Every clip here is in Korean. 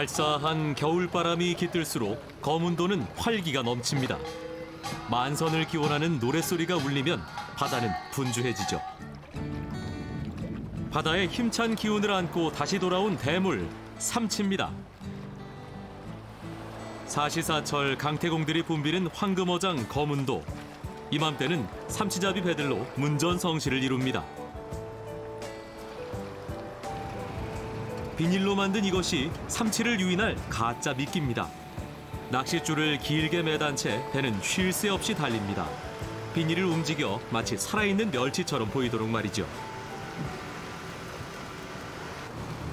알싸한 겨울바람이 깃들수록 거문도는 활기가 넘칩니다. 만선을 기원하는 노랫소리가 울리면 바다는 분주해지죠. 바다의 힘찬 기운을 안고 다시 돌아온 대물 삼치입니다. 사시사철 강태공들이 붐비는 황금어장 거문도. 이맘때는 삼치잡이 배들로 문전성시를 이룹니다. 비닐로 만든 이것이 삼치를 유인할 가짜 미끼입니다. 낚싯줄을 길게 매단 채 배는 쉴 새 없이 달립니다. 비닐을 움직여 마치 살아있는 멸치처럼 보이도록 말이죠.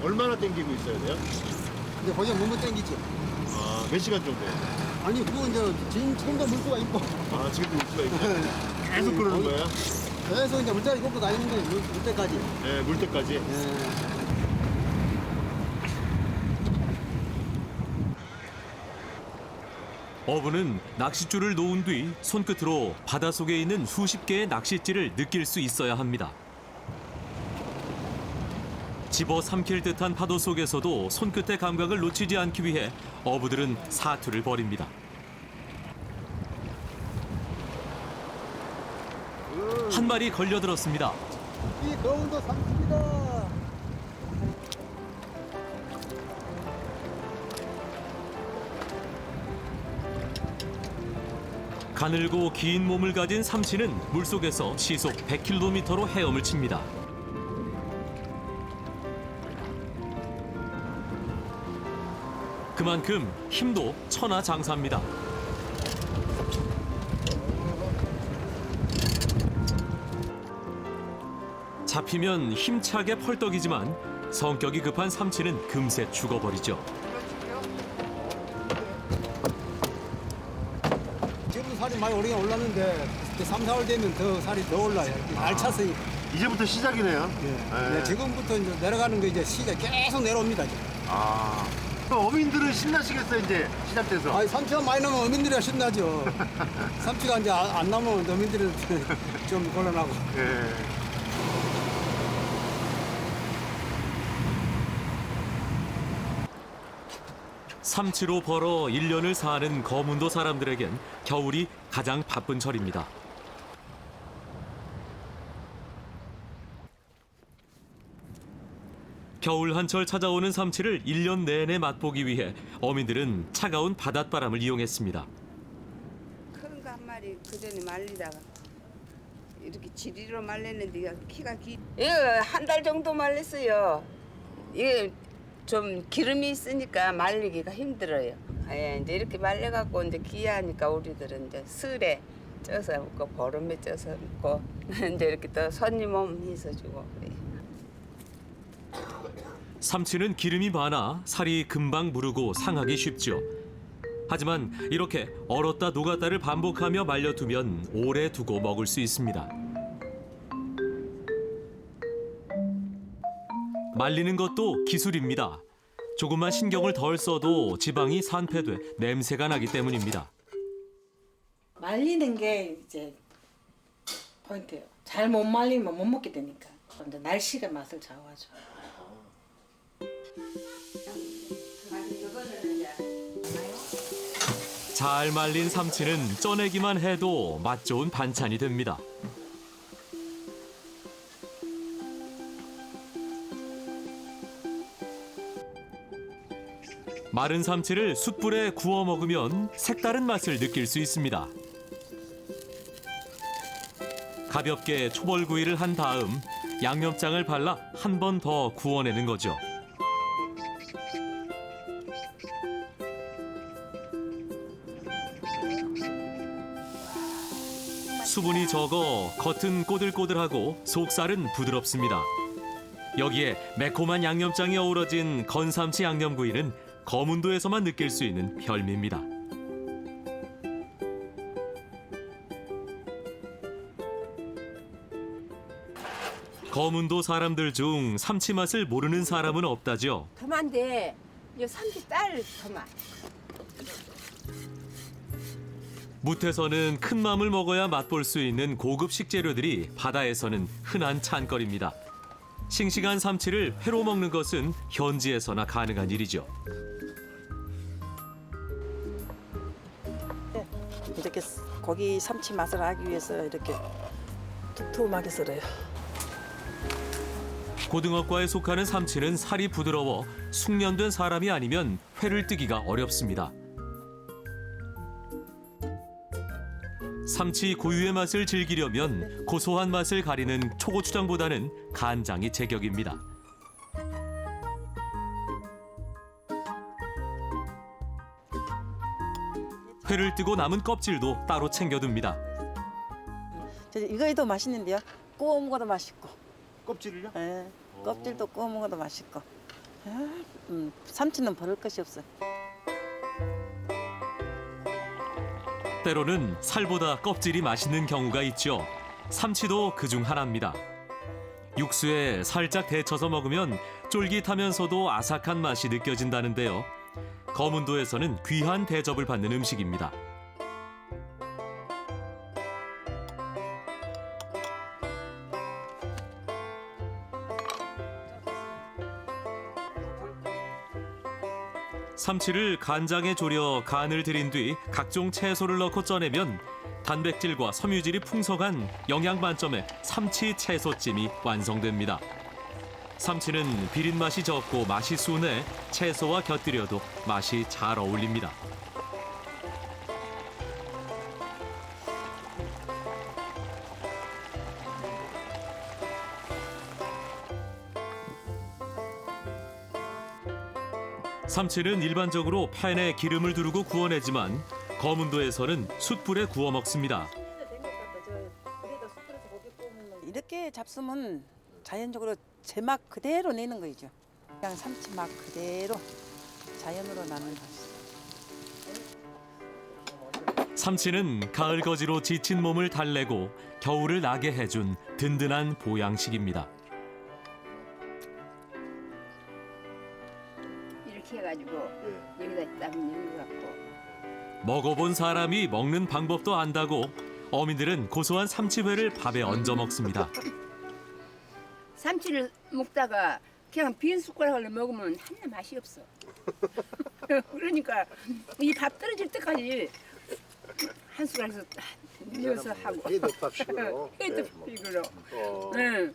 얼마나 땡기고 있어야 돼요? 근데 거기가 너무 땡기지. 아, 몇 시간 정도? 아니, 그건 이제 지금 처음부터 물수가 있고. 아, 지금도 물수가 있고. 계속 그러는 거예요? 계속 이제 물자리 꽂고 다니는 거예요, 물, 물 때까지. 네, 물 때까지. 예. 어부는 낚싯줄을 놓은 뒤 손끝으로 바닷속에 있는 수십 개의 낚싯질을 느낄 수 있어야 합니다. 집어 삼킬 듯한 파도 속에서도 손끝의 감각을 놓치지 않기 위해 어부들은 사투를 벌입니다. 한 마리 걸려들었습니다. 이 거운도 삼십니다. 가늘고 긴 몸을 가진 삼치는 물속에서 시속 100km로 헤엄을 칩니다. 그만큼 힘도 천하장사입니다. 잡히면 힘차게 펄떡이지만 성격이 급한 삼치는 금세 죽어버리죠. 지금 살이 많이 오르긴 올랐는데, 이제 3, 4월 되면 더 살이 더 올라요. 날 찼으니까. 이제부터 시작이네요. 예. 네. 네, 지금부터 이제 내려가는 게 이제 시가 계속 내려옵니다. 이제. 아. 그럼 어민들은 신나시겠어요, 이제 시작돼서. 아니, 삼치가 많이 나면 어민들이야 신나죠. 삼치가 이제 안, 안 나면 어민들은 좀 곤란하고. 예. 삼치로 벌어 1년을 사는 거문도 사람들에겐 겨울이 가장 바쁜 철입니다. 겨울 한철 찾아오는 삼치를 1년 내내 맛보기 위해 어민들은 차가운 바닷바람을 이용했습니다. 큰 거 한 마리 그 전에 말리다가 이렇게 지리로 말렸는데 키가 기. 이거 한달 정도 말렸어요. 이게 좀 기름이 있으니까 말리기가 힘들어요. 예, 이제 이렇게 말려갖고 이제 귀하니까 우리들은 이제 슬에 쪄서 먹고 보름에 쪄서 먹고 이제 이렇게 또 손님 오면 해서 주고 그래요. 삼치는 기름이 많아 살이 금방 무르고 상하기 쉽죠. 하지만 이렇게 얼었다 녹았다를 반복하며 말려두면 오래 두고 먹을 수 있습니다. 말리는 것도 기술입니다. 조금만 신경을 덜 써도 지방이 산패돼 냄새가 나기 때문입니다. 말리는 게 이제 포인트예요. 잘 못 말리면 못 먹게 되니까. 날씨가 맛을 좌우하죠. 잘 말린 삼치는 쪄내기만 해도 맛 좋은 반찬이 됩니다. 마른 삼치를 숯불에 구워 먹으면 색다른 맛을 느낄 수 있습니다. 가볍게 초벌구이를 한 다음 양념장을 발라 한 번 더 구워내는 거죠. 수분이 적어 겉은 꼬들꼬들하고 속살은 부드럽습니다. 여기에 매콤한 양념장이 어우러진 건삼치 양념구이는 거문도에서만 느낄 수 있는 별미입니다. 거문도 사람들 중 삼치 맛을 모르는 사람은 없다죠. 더만데 이 삼십 딸 더만. 무태서는 큰 맘을 먹어야 맛볼 수 있는 고급 식재료들이 바다에서는 흔한 찬거리입니다. 싱싱한 삼치를 회로 먹는 것은 현지에서나 가능한 일이죠. 이렇게 고기 삼치 맛을 하기 위해서 이렇게 두툼하게 썰어요. 고등어과에 속하는 삼치는 살이 부드러워 숙련된 사람이 아니면 회를 뜨기가 어렵습니다. 삼치 고유의 맛을 즐기려면 고소한 맛을 가리는 초고추장보다는 간장이 제격입니다. 회를 뜨고 남은 껍질도 따로 챙겨둡니다. 저 이거도 맛있는데요. 구워 먹어도 맛있고, 껍질을요? 예, 껍질도 구워 먹어도 맛있고. 아, 음, 삼치는 버릴 것이 없어. 때로는 살보다 껍질이 맛있는 경우가 있죠. 삼치도 그중 하나입니다. 육수에 살짝 데쳐서 먹으면 쫄깃하면서도 아삭한 맛이 느껴진다는데요. 거문도에서는 귀한 대접을 받는 음식입니다. 삼치를 간장에 졸여 간을 들인 뒤 각종 채소를 넣고 쪄내면 단백질과 섬유질이 풍성한 영양 만점의 삼치 채소찜이 완성됩니다. 삼치는 비린 맛이 적고 맛이 순해 채소와 곁들여도 맛이 잘 어울립니다. 삼치는 일반적으로 팬에 기름을 두르고 구워내지만 거문도에서는 숯불에 구워 먹습니다. 이렇게 잡수면 자연적으로 제맛 그대로 내는 거죠. 그냥 삼치 맛 그대로 자연으로 나는 맛이. 삼치는 가을 거지로 지친 몸을 달래고 겨울을 나게 해준 든든한 보양식입니다. 해가지고 예. 여기다 딱 넣어갖고 먹어본 사람이 먹는 방법도 안다고 어민들은 고소한 삼치회를 밥에 얹어 먹습니다. 삼치를 먹다가 그냥 빈 숟가락으로 먹으면 한나 맛이 없어. 그러니까 이 밥 떨어질 때까지 한 숟가락에서 넣어서 하고 네, 이거로. 어, 응.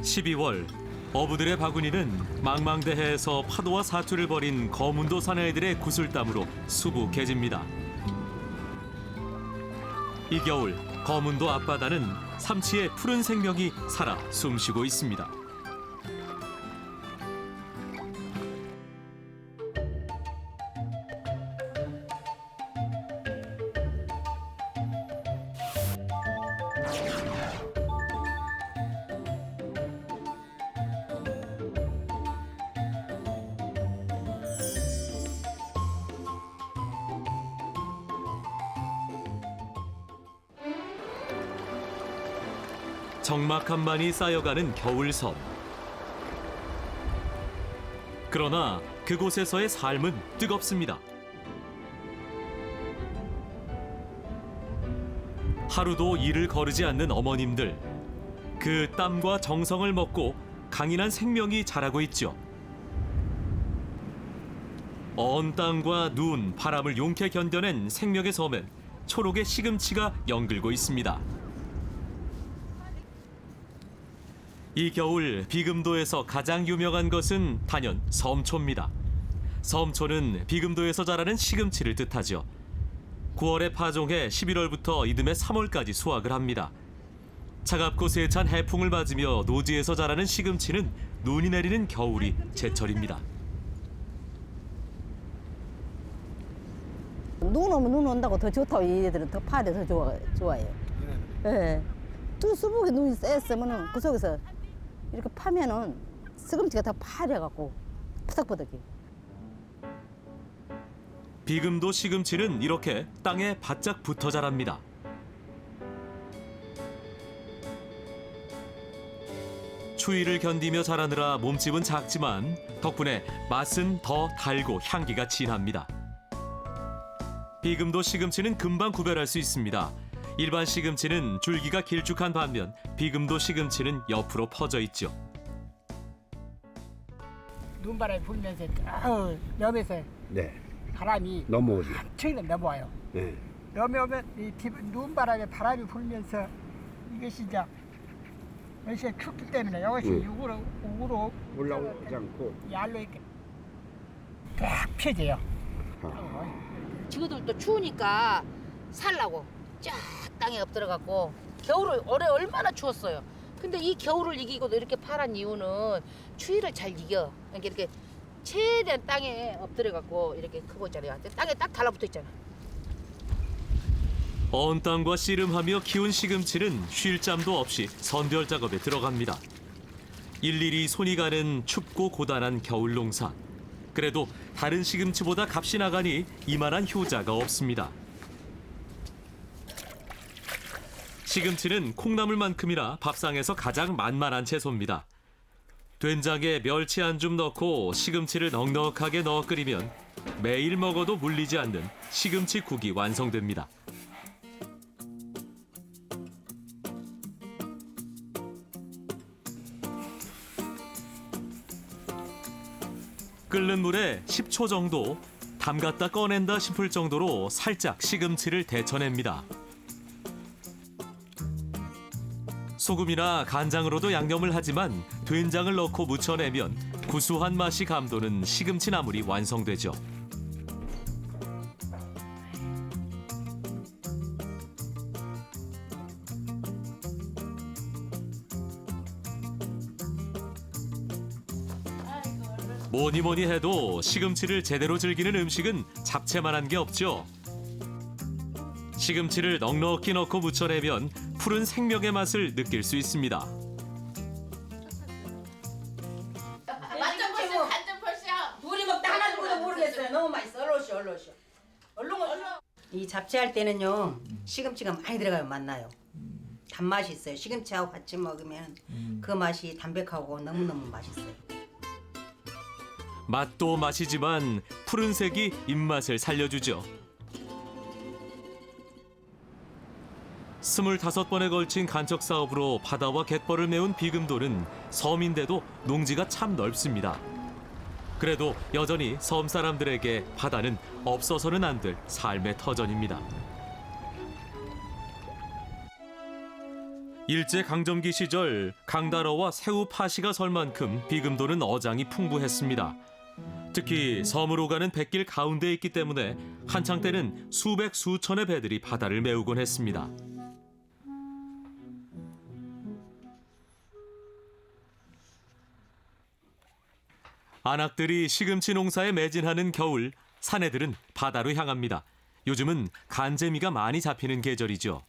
12월 어부들의 바구니는 망망대해에서 파도와 사투를 벌인 거문도 사내들의 구슬땀으로 수북해집니다. 이 겨울 거문도 앞바다는 삼치의 푸른 생명이 살아 숨쉬고 있습니다. 적막한만이 쌓여가는 겨울섬. 그러나 그곳에서의 삶은 뜨겁습니다. 하루도 일을 거르지 않는 어머님들. 그 땀과 정성을 먹고 강인한 생명이 자라고 있죠. 언 땅과 눈, 바람을 용케 견뎌낸 생명의 섬엔 초록의 시금치가 연글고 있습니다. 이 겨울 비금도에서 가장 유명한 것은 단연 섬초입니다. 섬초는 비금도에서 자라는 시금치를 뜻하죠. 9월에 파종해 11월부터 이듬해 3월까지 수확을 합니다. 차갑고 세찬 해풍을 맞으며 노지에서 자라는 시금치는 눈이 내리는 겨울이 제철입니다. 눈 오면 눈 온다고 더 좋다고 얘들은 더 파야 더 좋아, 좋아요. 예. 두 수북에 눈이 쎄으면은 그 속에서 이렇게 파면은 쓰금치가 다 파래갖고 푸석푸석해. 비금도 시금치는 이렇게 땅에 바짝 붙어 자랍니다. 추위를 견디며 자라느라 몸집은 작지만 덕분에 맛은 더 달고 향기가 진합니다. 비금도 시금치는 금방 구별할 수 있습니다. 일반 시금치는 줄기가 길쭉한 반면 비금도 시금치는 옆으로 퍼져 있죠. 눈바람이 불면서 어, 넘에서 네. 바람이 넘어오죠. 엄청 넘어와요. 네. 넘어오면 이 뒤- 눈바람에 바람이 불면서 이것이 이제 이것이 춥기 때문에 이것이 음. 육으로 우로 올라오지 않고. 얄로 이렇게 쫙 펴져요. 지구들도 추우니까 살라고 쫙 땅에 엎드려갖고 겨울을 올해 얼마나 추웠어요. 근데 이 겨울을 이기고도 이렇게 파란 이유는 추위를 잘 이겨. 그러니까 이렇게 최대한 땅에 엎드려갖고 이렇게 크고 있잖아요. 땅에 딱 달라붙어 있잖아. 언 땅과 씨름하며 키운 시금치는 쉴 잠도 없이 선별 작업에 들어갑니다. 일일이 손이 가는 춥고 고단한 겨울 농사. 그래도 다른 시금치보다 값이 나가니 이만한 효자가 없습니다. 시금치는 콩나물만큼이나 밥상에서 가장 만만한 채소입니다. 된장에 멸치 한 줌 넣고 시금치를 넉넉하게 넣어 끓이면 매일 먹어도 물리지 않는 시금치 국이 완성됩니다. 끓는 물에 10초 정도 담갔다 꺼낸다 싶을 정도로 살짝 시금치를 데쳐냅니다. 소금이나 간장으로도 양념을 하지만 된장을 넣고 무쳐내면 구수한 맛이 감도는 시금치 나물이 완성되죠. 뭐니 뭐니 해도 시금치를 제대로 즐기는 음식은 잡채만한 게 없죠. 시금치를 넉넉히 넣고 무쳐내면 푸른 생명의 맛을 느낄 수 있습니다. 완전 벌써 완전 벌써. 우리 먹다 하나 죽어도 모르겠어요. 너무 맛있어. 얼른 오시오, 얼른. 얼른 얼른. 이 잡채할 때는요 시금치가 많이 들어가면 맛나요. 단맛이 있어요. 시금치하고 같이 먹으면 그 맛이 담백하고 너무너무 맛있어요. 맛도 맛이지만 푸른색이 입맛을 살려주죠. 스물다섯 번에 걸친 간척 사업으로 바다와 갯벌을 메운 비금도는 섬인데도 농지가 참 넓습니다. 그래도 여전히 섬 사람들에게 바다는 없어서는 안 될 삶의 터전입니다. 일제 강점기 시절 강다러와 새우 파시가 설 만큼 비금도는 어장이 풍부했습니다. 특히 섬으로 가는 백길 가운데에 있기 때문에 한창 때는 수백 수천의 배들이 바다를 메우곤 했습니다. 안악들이 시금치 농사에 매진하는 겨울, 사내들은 바다로 향합니다. 요즘은 간재미가 많이 잡히는 계절이죠.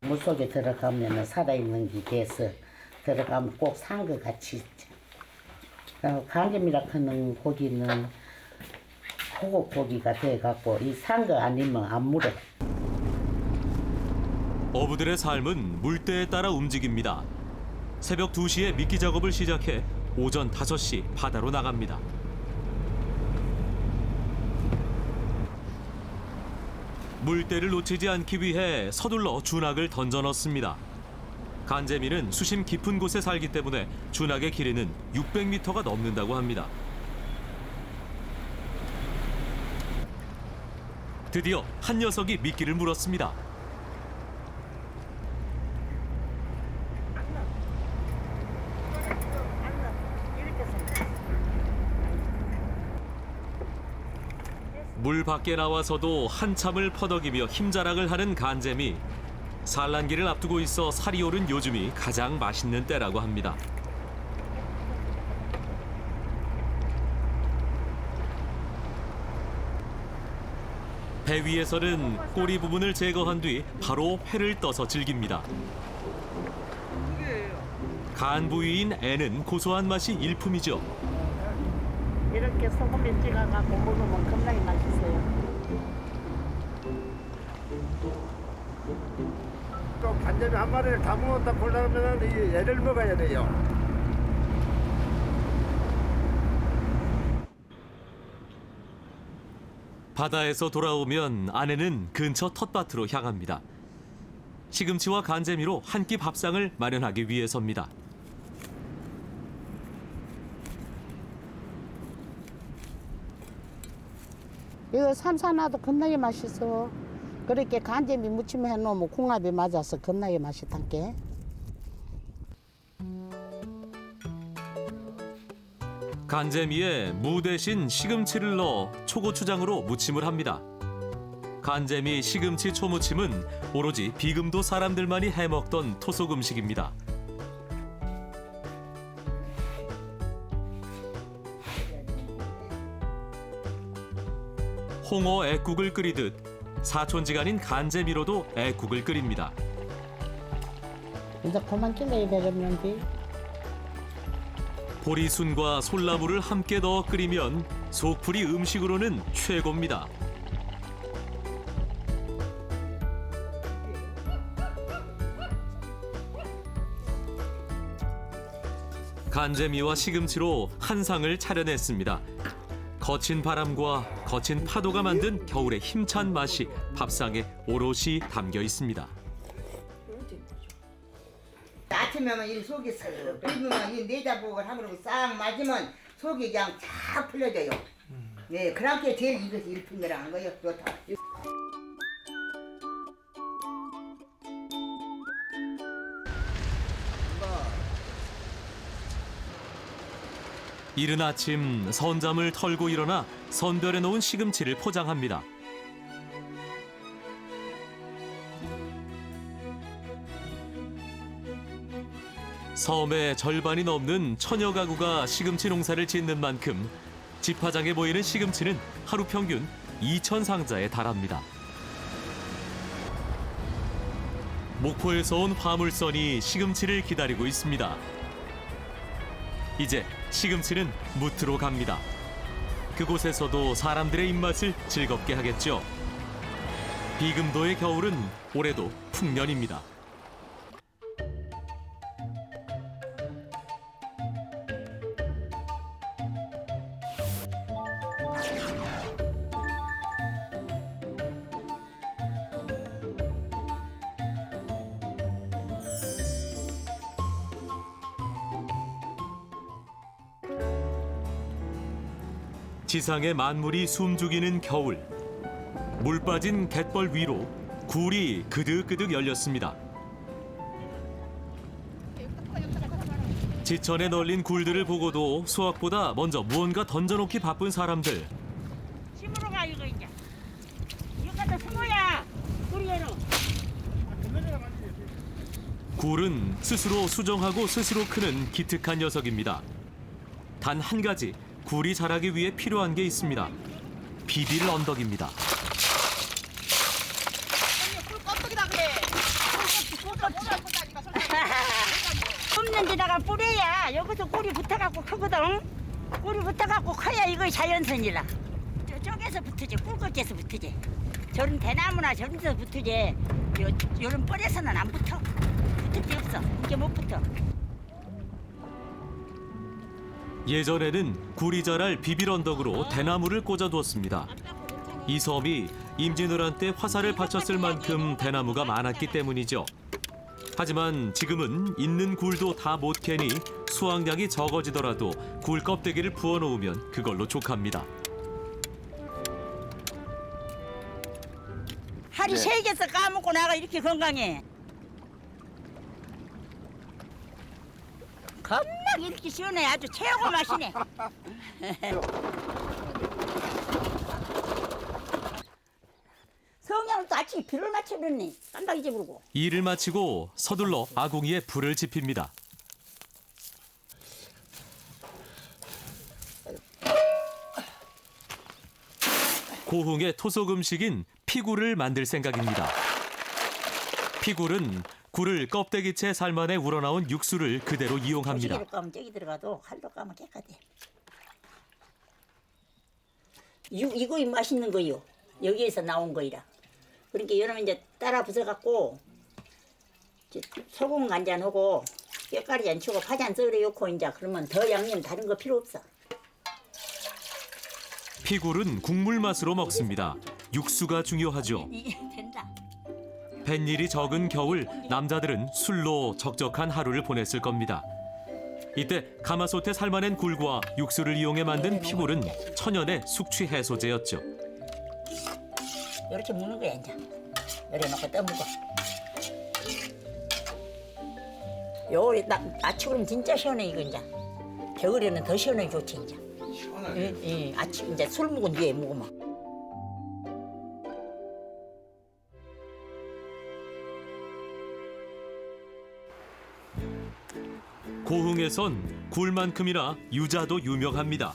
물속에 들어가면 살아있는 게 돼서 들어가면 꼭 산 것 같이 있죠. 그리고 강점이라 하는 고기는 호국 고기가 돼갖고 이 산 거 아니면 안 물어. 어부들의 삶은 물때에 따라 움직입니다. 새벽 2시에 미끼 작업을 시작해 오전 5시 바다로 나갑니다. 물때를 놓치지 않기 위해 서둘러 준악을 던져 넣습니다. 간재미는 수심 깊은 곳에 살기 때문에 준악의 길이는 600m가 넘는다고 합니다. 드디어 한 녀석이 미끼를 물었습니다. 물 밖에 나와서도 한참을 퍼덕이며 힘자랑을 하는 간재미. 산란기를 앞두고 있어 살이 오른 요즘이 가장 맛있는 때라고 합니다. 배 위에서는 꼬리 부분을 제거한 뒤 바로 회를 떠서 즐깁니다. 간 부위인 애는 고소한 맛이 일품이죠. 이렇게 소금에 찍어갖고 먹으면 겁나게 맛있어 또 간장이 한 마리를 다 먹었다 보려면 이 애를 먹어야 돼요. 바다에서 돌아오면 아내는 근처 텃밭으로 향합니다. 시금치와 간재미로 한 끼 밥상을 마련하기 위해서입니다. 이거 삼산화도 겁나게 맛있어. 그렇게 간재미 무침에 해놓으면 궁합이 맞아서 겁나게 맛있단게. 간재미에 무 대신 시금치를 넣어 초고추장으로 무침을 합니다. 간재미 시금치 초무침은 오로지 비금도 사람들만이 해먹던 토속 음식입니다. 홍어 애국을 끓이듯 사촌지간인 간재미로도 애국을 끓입니다. 이제 그만 찔러야 되겠는데. 보리순과 솔나물을 함께 넣어 끓이면 속풀이 음식으로는 최고입니다. 간재미와 시금치로 한 상을 차려냈습니다. 거친 바람과 거친 파도가 만든 겨울의 힘찬 맛이 밥상에 오롯이 담겨 있습니다. 아침에만 이 속이 쓱 끓으면 이 내자복을 하고 싹 맞으면 속이 그냥 쫙 풀려져요. 네, 그렇게 제일 이것이 일품이라는 거예요. 좋다. 이른 아침 선잠을 털고 일어나 선별해 놓은 시금치를 포장합니다. 섬의 절반이 넘는 천여 가구가 시금치 농사를 짓는 만큼 집화장에 보이는 시금치는 하루 평균 2천 상자에 달합니다. 목포에서 온 화물선이 시금치를 기다리고 있습니다. 이제 시금치는 무트로 갑니다. 그곳에서도 사람들의 입맛을 즐겁게 하겠죠. 비금도의 겨울은 올해도 풍년입니다. 지상의 만물이 숨죽이는 겨울. 물 빠진 갯벌 위로 굴이 그득그득 열렸습니다. 지천에 널린 굴들을 보고도 수확보다 먼저 무언가 던져놓기 바쁜 사람들. 심으러 가 이거 이제. 이거 갖다 심어야 우리 애로. 굴은 스스로 수정하고 스스로 크는 기특한 녀석입니다. 단 한 가지 굴이 자라기 위해 필요한 게 있습니다. 비빌 언덕입니다. 없는 데다가 뿌려야 여기서 꿀이 붙어갖고 크거든. 꿀이 붙어갖고 커야 이거 자연선이라. 저쪽에서 붙으지 꿀껍질에서 붙으지. 저런 대나무나 저런 데서 붙으지. 요, 요런 뻘에서는 안 붙어. 붙을 데 없어. 이게 못 붙어. 예전에는 굴이 자랄 비빌 언덕으로 대나무를 꽂아두었습니다. 이 섬이 임진왜란 때 화살을 바쳤을 만큼 대나무가 많았기 때문이죠. 하지만 지금은 있는 굴도 다 못 캐니 수확량이 적어지더라도 굴 껍데기를 부어 놓으면 그걸로 족합니다. 하루 세 개서 까먹고 나가 이렇게 건강해. 겁나게 이렇게 시원해. 아주 최고 맛이네. 성냥을 또 아침에 비를 맞춰줬네. 깜빡이 집으고. 일을 마치고 서둘러 아궁이에 불을 지핍니다. 고흥의 토속 음식인 피굴을 만들 생각입니다. 피굴은 굴을 껍데기채 삶아내 우러나온 육수를 그대로 이용합니다. 시계를 까면 저기 들어가도 칼로 까면 깨끗해. 이, 이거 맛있는 거요. 여기에서 나온 거이라. 그러니까 여러분 이제 따라 부숴갖고 소금 간장 하고 뼈가리 안 치고 파전 썰어 놓고 이제 그러면 더 양념 다른 거 필요 없어. 피굴은 국물 맛으로 먹습니다. 육수가 중요하죠. 이게 된다. 뱃일이 적은 겨울 남자들은 술로 적적한 하루를 보냈을 겁니다. 이때 가마솥에 삶아낸 굴과 육수를 이용해 만든 피굴은 천연의 숙취 해소제였죠. 이렇게 무는 거야 이제. 이래 놓고 떠먹어. 요 나, 그럼 진짜 시원해 이거 이제. 겨울에는 더 시원해 좋지 이제. 시원하게. 예, 예. 아치 이제 술 먹은 뒤에 먹으면. 고흥에선 굴만큼이나 유자도 유명합니다.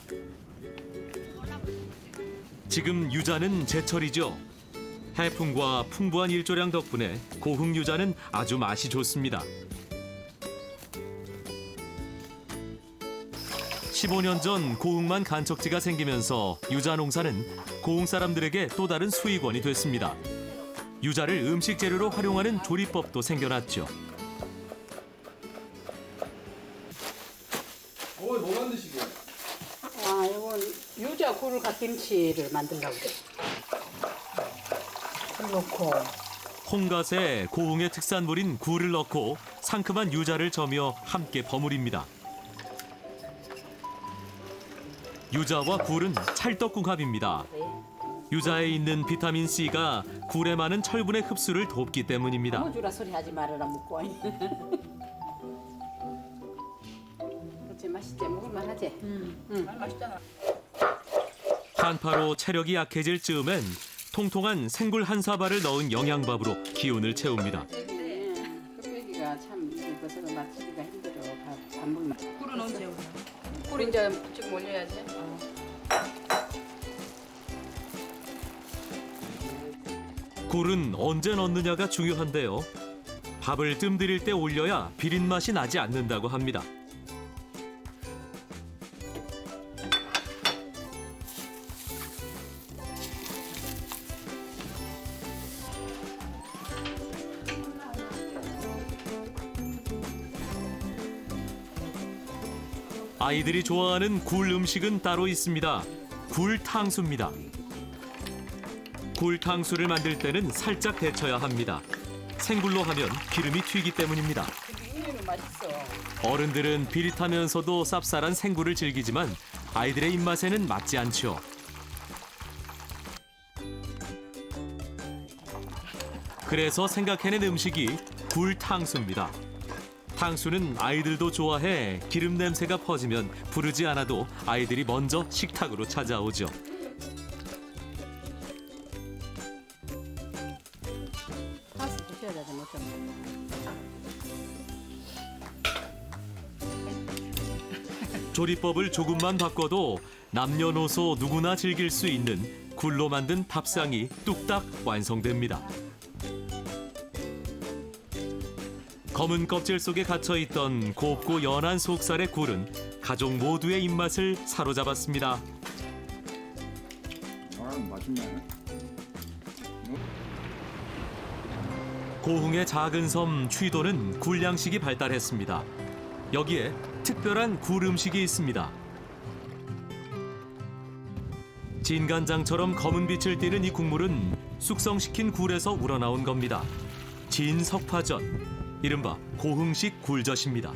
지금 유자는 제철이죠. 해풍과 풍부한 일조량 덕분에 고흥 유자는 아주 맛이 좋습니다. 15년 전 고흥만 간척지가 생기면서 유자 농사는 고흥 사람들에게 또 다른 수익원이 됐습니다. 유자를 음식 재료로 활용하는 조리법도 생겨났죠. 김치를 만들려고 그래. 굴 넣고 홍갓에 고흥의 특산물인 굴을 넣고 상큼한 유자를 저며 함께 버무립니다. 유자와 굴은 찰떡궁합입니다. 유자에 있는 비타민 C가 굴에 많은 철분의 흡수를 돕기 때문입니다. 아무 주라 소리 하지 말아라 먹고. 그렇지 맛있지 먹을만 하지. 응. 맛있잖아. 한파로 체력이 약해질 즈음엔 통통한 생굴 한 사발을 넣은 영양밥으로 기운을 채웁니다. 흑돼지가 참 이것을 맞추기가 힘들어. 밥, 밥물만. 꿀은 언제 오나? 꿀 이제 지금 올려야지. 굴은 언제 넣느냐가 중요한데요. 밥을 뜸들일 때 올려야 비린 맛이 나지 않는다고 합니다. 아이들이 좋아하는 굴 음식은 따로 있습니다. 굴탕수입니다. 굴탕수를 만들 때는 살짝 데쳐야 합니다. 생굴로 하면 기름이 튀기 때문입니다. 어른들은 비릿하면서도 쌉쌀한 생굴을 즐기지만 아이들의 입맛에는 맞지 않죠. 그래서 생각해낸 음식이 굴탕수입니다. 탕수는 아이들도 좋아해 기름 냄새가 퍼지면 부르지 않아도 아이들이 먼저 식탁으로 찾아오죠. 가스 드셔야 되지 못 좀. 조리법을 조금만 바꿔도 남녀노소 누구나 즐길 수 있는 굴로 만든 밥상이 뚝딱 완성됩니다. 검은 껍질 속에 갇혀 있던 곱고 연한 속살의 굴은 가족 모두의 입맛을 사로잡았습니다. 아 맛있네. 고흥의 작은 섬 취도는 굴 양식이 발달했습니다. 여기에 특별한 굴 음식이 있습니다. 진간장처럼 검은 빛을 띠는 이 국물은 숙성시킨 굴에서 우러나온 겁니다. 진석파전, 이른바 고흥식 굴젓입니다.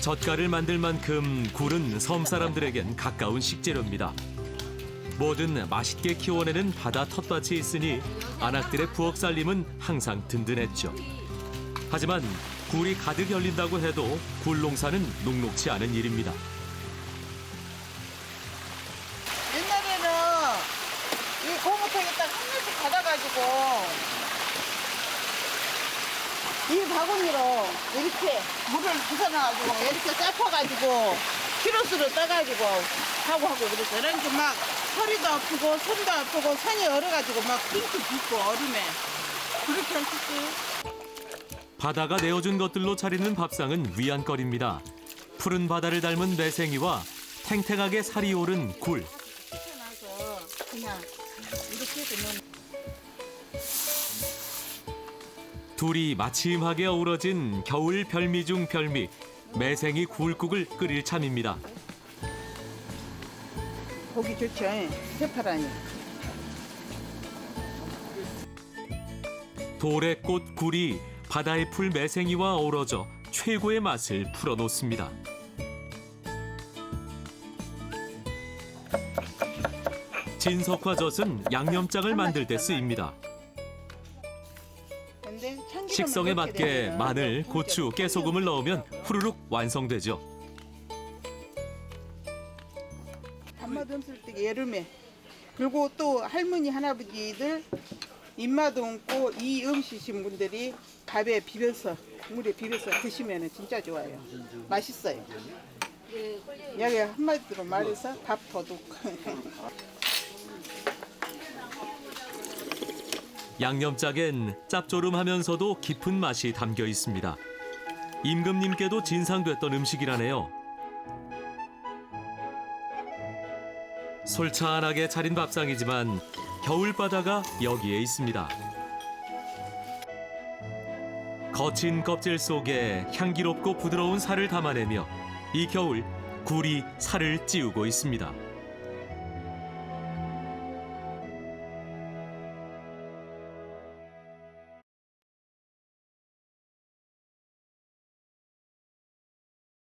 젓갈을 만들 만큼 굴은 섬 사람들에겐 가까운 식재료입니다. 뭐든 맛있게 키워내는 바다 텃밭이 있으니 안악들의 부엌 살림은 항상 든든했죠. 하지만 굴이 가득 열린다고 해도 굴 농사는 녹록치 않은 일입니다. 이렇게 물을 부숴놔가지고 이렇게 쌓아가지고 키로수를 떠가지고 하고 하고 그랬어요. 그러니까 막 허리도 아프고 손도 아프고 산이 얼어가지고 막 핑크 붓고 얼음에 그렇게 했었어요. 바다가 내어준 것들로 차리는 밥상은 위안거리입니다. 푸른 바다를 닮은 매생이와 탱탱하게 살이 오른 굴. 그냥 이렇게 넣으면 둘이 마침하게 어우러진 겨울 별미 중 별미 매생이 굴국을 끓일 참입니다. 보기 좋죠. 예. 새파라니. 돌의 꽃 굴이 바다의 풀 매생이와 어우러져 최고의 맛을 풀어놓습니다. 진석화젓은 양념장을 만들 때 쓰입니다. 식성에 맞게 마늘, 좀 고추. 깨소금을 넣으면 후루룩 완성되죠. 밥맛 없을 때 여름에 그리고 또 할머니 할아버지들 입맛 없고 이 음식이신 분들이 밥에 비벼서 국물에 비벼서 드시면 진짜 좋아요. 맛있어요. 여기 한마디로 말해서 밥 도둑. 양념장엔 짭조름하면서도 깊은 맛이 담겨 있습니다. 임금님께도 진상됐던 음식이라네요. 솔찬하게 차린 밥상이지만 겨울바다가 여기에 있습니다. 거친 껍질 속에 향기롭고 부드러운 살을 담아내며 이 겨울 굴이 살을 찌우고 있습니다.